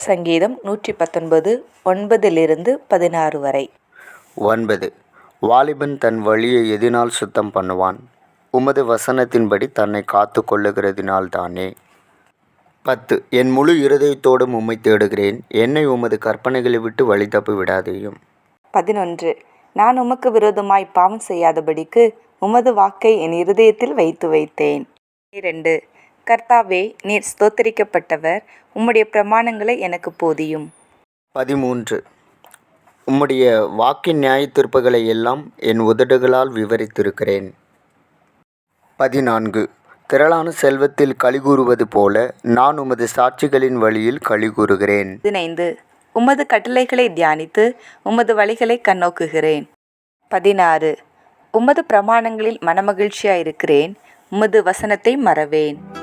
சங்கீதம் நூற்றி பத்தொன்பது ஒன்பதிலிருந்து பதினாறு வரை. ஒன்பது. வாலிபன் தன் வழியை எதினால் சுத்தம் பண்ணுவான். உமது வசனத்தின்படி தன்னை காத்து கொள்ளுகிறதினால்தானே. பத்து. என் முழு இருதயத்தோடும் உம்மை தேடுகிறேன். என்னை உமது கற்பனைகளை விட்டு வழி தப்பி விடாதேயும். பதினொன்று. நான் உமக்கு விரோதமாய் பாவம் செய்யாதபடிக்கு உமது வாக்கை என் இருதயத்தில் வைத்து வைத்தேன். இரண்டு. கர்த்தாவே நீர் ஸ்தோத்தரிக்கப்பட்டவர். உம்முடைய பிரமாணங்களை எனக்கு போதியும். பதிமூன்று. உம்முடைய வாக்கின் நியாயத்தீர்ப்புகளை எல்லாம் என் உதடுகளால் விவரித்திருக்கிறேன். பதினான்கு. திரளான செல்வத்தில் கலிகூறுவது போல நான் உமது சாட்சிகளின் வழியில் கலிகூறுகிறேன் பதினைந்து. உமது கட்டளைகளை தியானித்து உமது வழிகளை கண்ணோக்குகிறேன். பதினாறு. உமது பிரமாணங்களில் மனமகிழ்ச்சியாயிருக்கிறேன். உமது வசனத்தை மறவேன்.